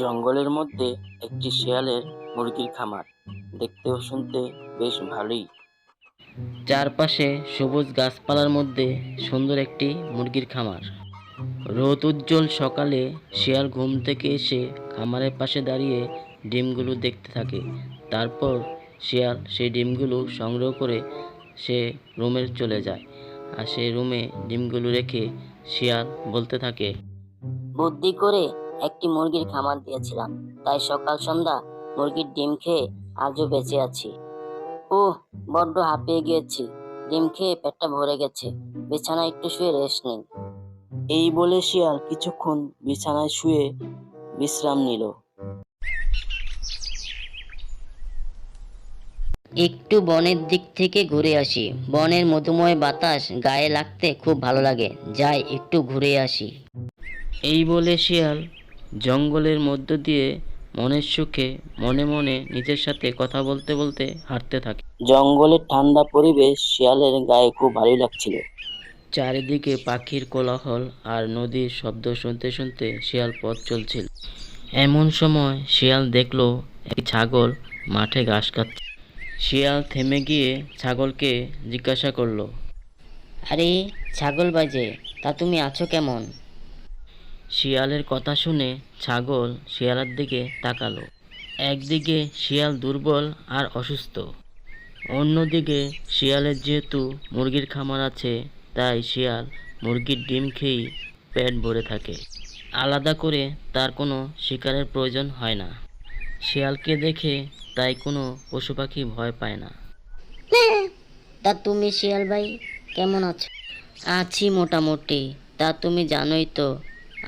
জঙ্গলের মধ্যে একটি শেয়ালের মুরগির খামার। দেখতে ও শুনতে বেশ ভালোই। চারপাশে সবুজ গাছপালার মধ্যে সুন্দর একটি মুরগির খামার। রোদ উজ্জ্বল সকালে শিয়াল ঘুম থেকে এসে খামারের পাশে দাঁড়িয়ে ডিমগুলো দেখতে থাকে। তারপর শিয়াল সেই ডিমগুলো সংগ্রহ করে সে রুমে চলে যায় আর সেই রুমে ডিমগুলো রেখে শিয়াল বলতে থাকে, বুদ্ধি করে একটি মুরগির খামার দিয়েছিলাম। তাই সকাল সন্ধ্যা মুরগির ডিম খেয়ে আজও বেঁচে আছি। ও বড্ড হাঁপিয়ে গিয়েছি। ডিম খেয়ে পেটটা ভরে গেছে। বিছানায় একটু শুয়ে রেস্ট নিন। এই বলে শিয়াল কিছুক্ষণ বিছানায় শুয়ে বিশ্রাম নিল। একটু বনের দিক থেকে ঘুরে আসি। বনের মধুময় বাতাস গায়ে লাগতে খুব ভালো লাগে। যাই একটু ঘুরে আসি। এই বলে শিয়াল জঙ্গলের মধ্য দিয়ে মনের সুখে মনে মনে নিজের সাথে কথা বলতে বলতে হাঁটতে থাকে। জঙ্গলের ঠান্ডা পরিবেশ শিয়ালের গায়ে খুব ভালো লাগছিল। চারিদিকে পাখির কোলাহল আর নদীর শব্দ শুনতে শুনতে শিয়াল পথ চলছিল। এমন সময় শিয়াল দেখল একটি ছাগল মাঠে ঘাস খাচ্ছে। শিয়াল থেমে গিয়ে ছাগলকে জিজ্ঞাসা করল আরে ছাগল বাজে তা তুমি আছো কেমন? শিয়ালের কথা শুনে ছাগল শিয়ালের দিকে তাকালো। একদিকে শিয়াল দুর্বল আর অসুস্থ অন্যদিকে শিয়ালের যেহেতু মুরগির খামার আছে তাই শিয়াল মুরগির ডিম খেয়েই পেট ভরে থাকে। আলাদা করে তার কোনো শিকারের প্রয়োজন হয় না। শিয়ালকে দেখে তাই কোনো পশু পাখি ভয় পায় না। তা তুমি শিয়াল ভাই কেমন আছো? আছি মোটামুটি। তা তুমি জানোই তো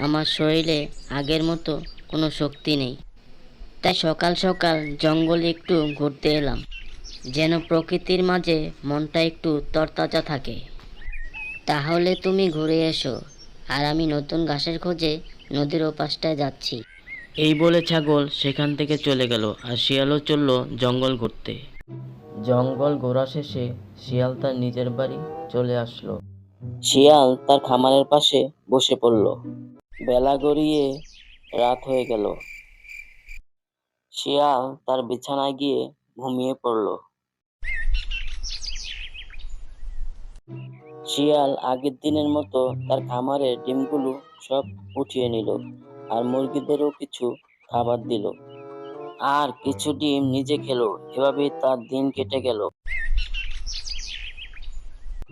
আমার শরীরে আগের মতো কোনো শক্তি নেই। তাই সকাল সকাল জঙ্গলে একটু ঘুরতে এলাম যেন প্রকৃতির মাঝে মনটা একটু তরতাজা থাকে। তাহলে তুমি ঘুরে এসো আর আমি নতুন ঘাসের খোঁজে নদীর ওপাশটায় যাচ্ছি। এই বলে ছাগল সেখান থেকে চলে গেল আর শিয়ালও চলল জঙ্গল ঘুরতে। জঙ্গল ঘোরা শেষে শিয়াল তার নিজের বাড়ি চলে আসলো। শিয়াল তার খামারের পাশে বসে পড়ল। বেলা গড়িয়ে রাত হয়ে গেল। শিয়াল তার বিছানায় গিয়ে ঘুমিয়ে পড়ল। শিয়াল আগের দিনের মতো তার খামারের ডিমগুলো সব উঠিয়ে নিল আর মুরগিদেরও কিছু খাবার দিল। আর কিছু ডিম নিজে খেলো, এভাবেই তার দিন কেটে গেল।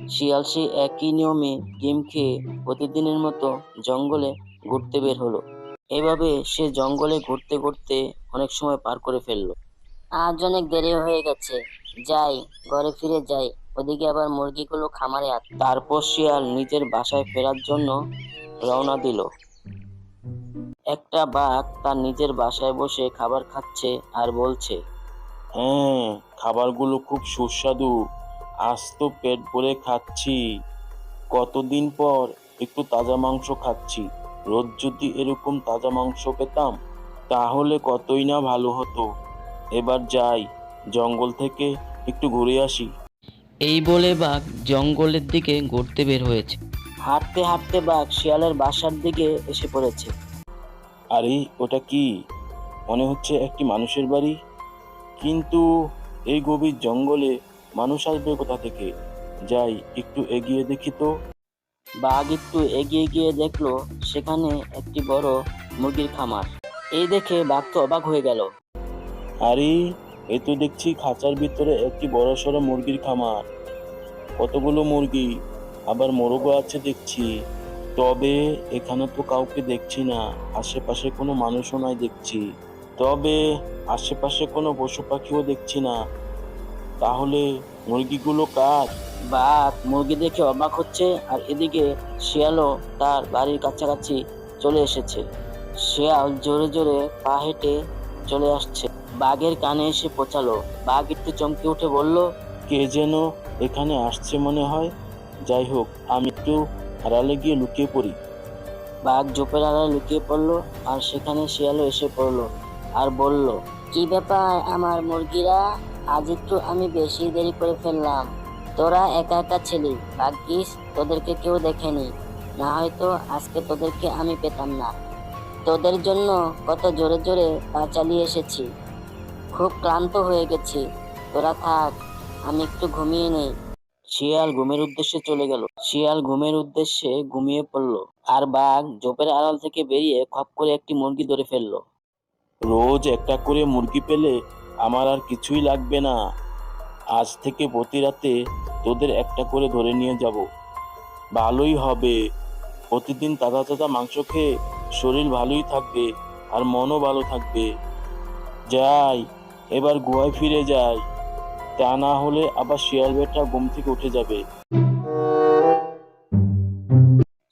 শিয়াল সে একই নিয়মে ডিম খেয়ে প্রতিদিনের মতো জঙ্গলে ঘুরতে বের হলো। এভাবে সে জঙ্গলে ঘুরতে ঘুরতে অনেক সময় পার করে ফেলল। আজ অনেক দেরি হয়ে গেছে। যাই, ঘরে ফিরে যাই। ওদিকে আবার মুরগিগুলো খামারে আছে তারপর শিয়াল নিজের বাসায় ফেরার জন্য রওনা দিল। একটা বাঘ তার নিজের বাসায় বসে খাবার খাচ্ছে আর বলছে হ্যাঁ খাবারগুলো খুব সুস্বাদু। আজ তো পেট ভরে খাচ্ছি। কতদিন পর একটু তাজা মাংস খাচ্ছি। রোজ যদি এরকম তাজা মাংস পেতাম তাহলে কতই না ভালো হতো। এবার যাই জঙ্গল থেকে একটু ঘুরে আসি। এই বলে বাঘ জঙ্গলের দিকে ঘুরতে বের হয়েছে। হাঁটতে হাঁটতে বাঘ শিয়ালের বাসার দিকে এসে পড়েছে। আরে ওটা কি? মনে হচ্ছে একটি মানুষের বাড়ি। কিন্তু এই গভীর জঙ্গলে মানুষ আসবে কোথা থেকে? যাই একটু এগিয়ে দেখি তো। বাঘ একটু এগিয়ে গিয়ে দেখল সেখানে একটি বড় মুরগির খামার। এই দেখে বাঘ তো অবাক হয়ে গেল। আরে এ তো দেখছি খাঁচার ভিতরে একটি বড় সড়ো মুরগির খামার। কতগুলো মুরগি? আবার মোরগও আছে দেখছি। তবে এখানে তো কাউকে দেখছি না, আশেপাশে কোনো মানুষও নাই দেখছি। তবে আশেপাশে কোনো পশু পাখিও দেখছি না। তাহলে মুরগিগুলো কার? বাঘ মুরগি দেখে অবাক হচ্ছে আর এদিকে শিয়ালও তার বাড়ির কাছাকাছি চলে এসেছে। শিয়াল জোরে জোরে পা হেঁটে চলে আসছে। বাঘের কানে এসে পৌঁছালো। বাঘ একটু চমকে উঠে বলল কে যেন এখানে আসছে মনে হয়। যাই হোক আমি একটু আড়ালে গিয়ে লুকিয়ে পড়ি। বাঘ জোপের আড়ালে লুকিয়ে পড়ল আর সেখানে শিয়ালও এসে পড়ল আর বলল কি ব্যাপার আমার মুরগিরা? আজ একটু আমি বেশি দেরি করে ফেললাম। তোরা একা একা ছিলি, ভাগ্যিস তোদেরকে কেউ দেখেনি। না হয়তো আজকে তোদেরকে আমি পেতাম না। তোদের জন্য কত জোরে জোরে পা চালিয়ে এসেছি। খুব ক্লান্ত হয়ে গেছি। তোরা থাক, আমি একটু ঘুমিয়ে নেই। শিয়াল ঘুমের উদ্দেশ্যে চলে গেল। শিয়াল ঘুমের উদ্দেশ্যে ঘুমিয়ে পড়ল। আর বাঘ জোপের আড়াল থেকে বেরিয়ে খপ করে একটি মুরগি ধরে ফেলল। রোজ একটা করে মুরগি পেলে আমার আর কিছুই লাগবে না। আজ থেকে প্রতি রাতে তোদের একটা করে ধরে নিয়ে যাব। ভালোই হবে। প্রতিদিন তাজা তাজা মাংস খেয়ে শরীর ভালোই থাকবে আর মনও ভালো থাকবে। যাই, এবার গুহায় ফিরে যাই। তা না হলে আবার শিয়াল বেটা ঘুম থেকে উঠে যাবে।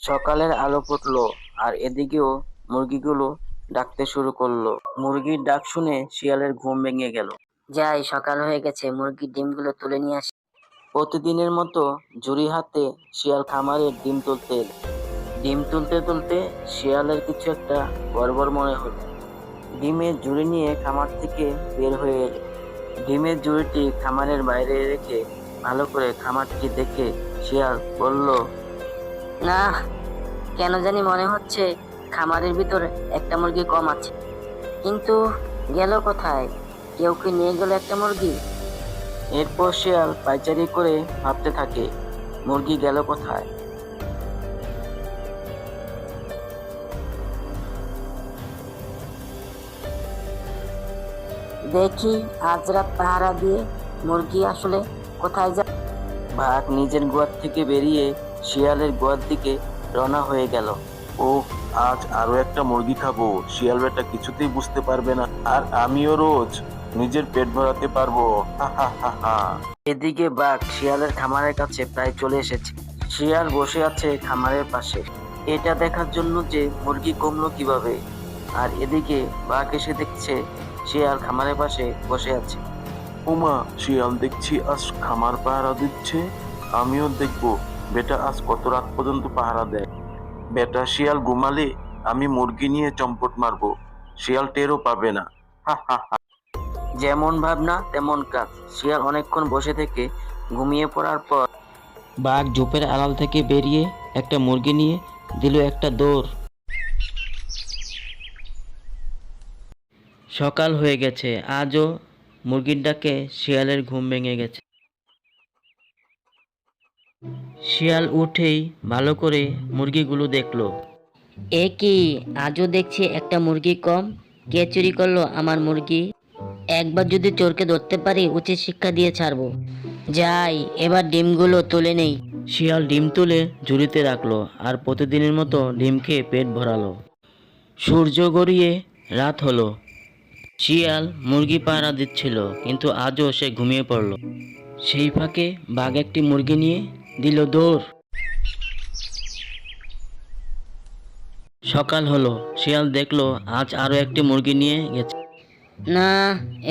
সকালের আলো ফুটলো আর এদিকেও মুরগিগুলো ডাকতে শুরু করল। মুরগির ডাক শুনে শিয়ালের ঘুম ভেঙে গেল। যাই সকাল হয়ে গেছে মুরগির ডিমগুলো তুলে নিয়ে আসি। প্রতিদিনের মতো ঝুড়ি হাতে শিয়াল খামারের ডিম তুলতে এলো। ডিম তুলতে তুলতে শিয়ালের কিছু একটা গড়বড় মনে হলো। ডিমের জুড়ি নিয়ে খামার থেকে বের হয়ে এলো। ডিমের জুড়িটি খামারের বাইরে রেখে ভালো করে খামারটি দেখে শিয়াল বলল না কেন জানি মনে হচ্ছে খামারের ভিতরে একটা মুরগি কম আছে। কিন্তু গেল কোথায়? কেউ কি নিয়ে গেল একটা মুরগি? এরপর শিয়াল পাইচারি করে ভাবতে থাকে মুরগি গেল কোথায়? দেখি আজ রাত পাহারা দিয়ে মুরগি আসলে কোথায় যা বাঘ নিজের গোয়ার থেকে বেরিয়ে শিয়ালের গোয়ার দিকে রওনা হয়ে গেল। ও আজ আরও একটা মুরগি খাব। শিয়াল বেটা কিছুতেই বুঝতে পারবে না। আর আমিও রোজ নিজের পেট ভরাতে পারব। হা হা হা হা। এদিকে বাঘ শিয়ালের খামারের কাছে প্রায় চলে এসেছে। শিয়াল বসে আছে খামারের পাশে। এটা দেখার জন্য যে মুরগি কমলো কীভাবে। আর এদিকে বাঘ এসে দেখছে শিয়াল খামারের পাশে বসে আছে। উমা শিয়াল দেখছি আজ খামার পাহারা দিচ্ছে। আমিও দেখব বেটা আজ কত রাত পর্যন্ত পাহারা দেয়। বেটা শিয়াল ঘুমালে আমি মুরগি নিয়ে চম্পট মারবো। শিয়াল টেরও পাবে না। যেমন ভাবনা, তেমন কাজ। শিয়াল অনেকক্ষণ বসে থেকে ঘুমিয়ে পড়ার পর বাঘ ঝোপের আড়াল থেকে বেরিয়ে একটা মুরগি নিয়ে দিল একটা দৌড়। সকাল হয়ে গেছে। আজও মুরগির ডাকে শিয়ালের ঘুম ভেঙে গেছে। শিয়াল উঠেই ভালো করে মুরগিগুলো দেখল। এ কি আজও দেখছি একটা মুরগি কম? কে চুরি করল আমার মুরগি? একবার যদি চোরকে ধরতে পারি উচিত শিক্ষা দিয়ে ছাড়বো। যাই এবার ডিমগুলো তুলে নেই। শিয়াল ডিম তুলে ঝুড়িতে রাখল আর প্রতিদিনের মতো ডিম খেয়ে পেট ভরালো। সূর্য গড়িয়ে রাত হলো। শিয়াল মুরগি পাহারা দিচ্ছিল কিন্তু আজও সে ঘুমিয়ে পড়ল। সেই ফাঁকে বাঘ একটি মুরগি নিয়ে দিল দৌড়। সকাল হলো শিয়াল দেখল আজ আরও একটি মুরগি নিয়ে গেছে। না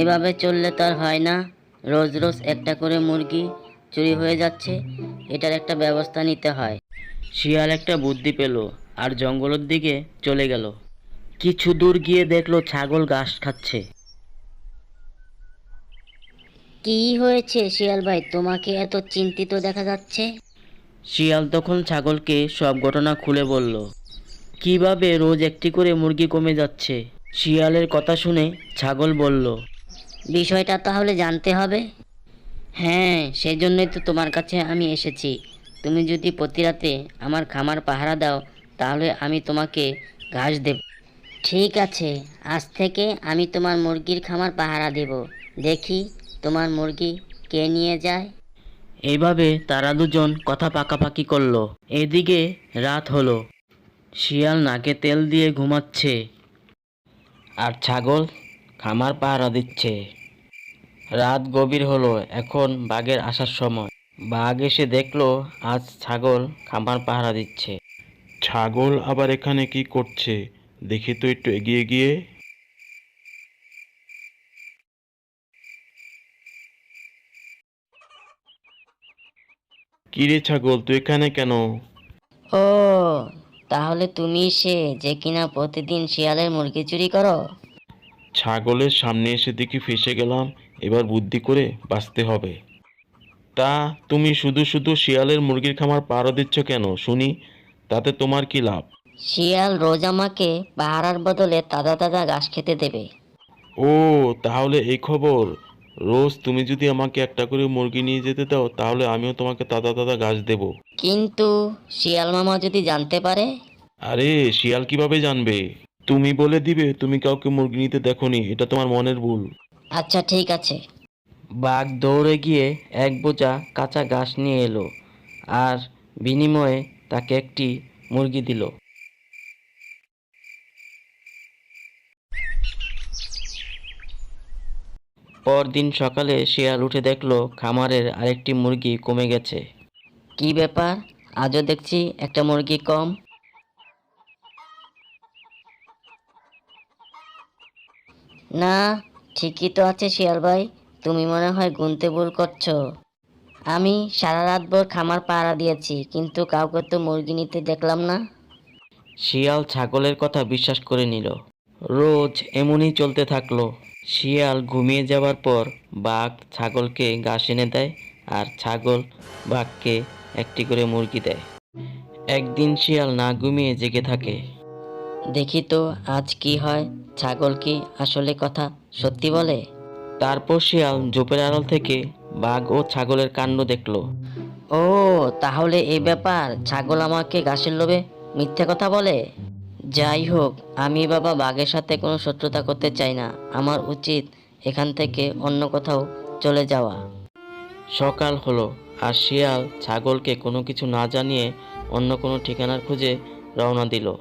এভাবে চললে তো আর হয় না। রোজ রোজ একটা করে মুরগি চুরি হয়ে যাচ্ছে এটার একটা ব্যবস্থা নিতে হয়। শিয়াল একটা বুদ্ধি পেল আর জঙ্গলের দিকে চলে গেল। কিছু দূর গিয়ে দেখল ছাগল ঘাস খাচ্ছে। কি হয়েছে শিয়াল ভাই? তোমাকে এত চিন্তিত দেখা যাচ্ছে? শিয়াল তখন ছাগলকে সব ঘটনা খুলে বলল কীভাবে রোজ একটি করে মুরগি কমে যাচ্ছে? শিয়ালের কথা শুনে ছাগল বলল বিষয়টা তাহলে জানতে হবে। হ্যাঁ সেই জন্যই তো তোমার কাছে আমি এসেছি। তুমি যদি প্রতি রাতে আমার খামার পাহারা দাও তাহলে আমি তোমাকে ঘাস দেব। ঠিক আছে আজ থেকে আমি তোমার মুরগির খামার পাহারা দেব। দেখি তোমার মুরগি কে নিয়ে যায়? এইভাবে তারা দুজন কথা পাকাপাকি করল। এদিকে রাত হলো। শিয়াল নাকে তেল দিয়ে ঘুমাচ্ছে আর ছাগল খামার পাহারা দিচ্ছে। রাত গভীর হলো এখন বাঘের আসার সময়। বাঘ এসে দেখল আজ ছাগল খামার পাহারা দিচ্ছে। ছাগল আবার এখানে কি করছে? দেখি তো একটু এগিয়ে গিয়ে। কিরে ছাগল তুই এখানে কেন? ও তাহলে তুমি সে যে কিনা প্রতিদিন শিয়ালের মুরগি চুরি করো? ছাগলের সামনে এসে দেখি ফেসে গেলাম এবার বুদ্ধি করে বাঁচতে হবে। তা তুমি শুধু শুধু শিয়ালের মুরগির খামার পাহারা দিচ্ছ কেন? শুনি তাতে তোমার কি লাভ? শিয়াল রোজ আমাকে পাহারার বদলে তাজা তাজা ঘাস খেতে দেবে। ও তাহলে এই খবর। রোজ তুমি যদি আমাকে একটা করে মুরগি নিয়ে যেতে দাও তাহলে আমিও তোমাকে তাজা তাজা গাছ দেবো। কিন্তু শিয়াল মামা যদি জানতে পারে? আরে শিয়াল কীভাবে জানবে? তুমি বলে দিবে তুমি কাউকে মুরগি নিতে দেখোনি এটা তোমার মনের ভুল। আচ্ছা ঠিক আছে। বাঘ দৌড়ে গিয়ে এক বোঝা কাঁচা ঘাস নিয়ে এলো আর বিনিময়ে তাকে একটি মুরগি দিল। পরদিন সকালে শিয়াল উঠে দেখল খামারের আরেকটি মুরগি কমে গেছে। কি ব্যাপার? আজও দেখছি একটা মুরগি কম। না ঠিকই তো আছে শিয়াল ভাই। তুমি মনে হয় গুনতে ভুল করছ। আমি সারা রাত ভোর খামার পাহারা দিয়েছি কিন্তু কাউকে তো মুরগি নিতে দেখলাম না। শিয়াল ছাগলের কথা বিশ্বাস করে নিল। রোজ এমনই চলতে থাকল। শিয়াল ঘুমিয়ে যাওয়ার পর বাঘ ছাগলকে ঘাস এনে দেয় আর ছাগল বাঘকে একটি করে মুরগি দেয়। একদিন শিয়াল না ঘুমিয়ে জেগে থাকে। দেখি তো আজ কি হয় ছাগল কি আসলে কথা সত্যি বলে? তারপর শিয়াল জোপের আড়াল থেকে বাঘ ও ছাগলের কাণ্ড দেখল। ও তাহলে এই ব্যাপার ছাগল আমাকে ঘাসের লোভে মিথ্যে কথা বলে? যাই হোক, আমি বাবা বাঘের সাথে কোনো শত্রুতা করতে চাই না। আমার উচিত এখান থেকে অন্য কোথাও চলে যাওয়া। সকাল হলো, আর শিয়াল ছাগলকে কোনো কিছু না জানিয়ে অন্য কোনো ঠিকানার খুঁজে রওনা দিল।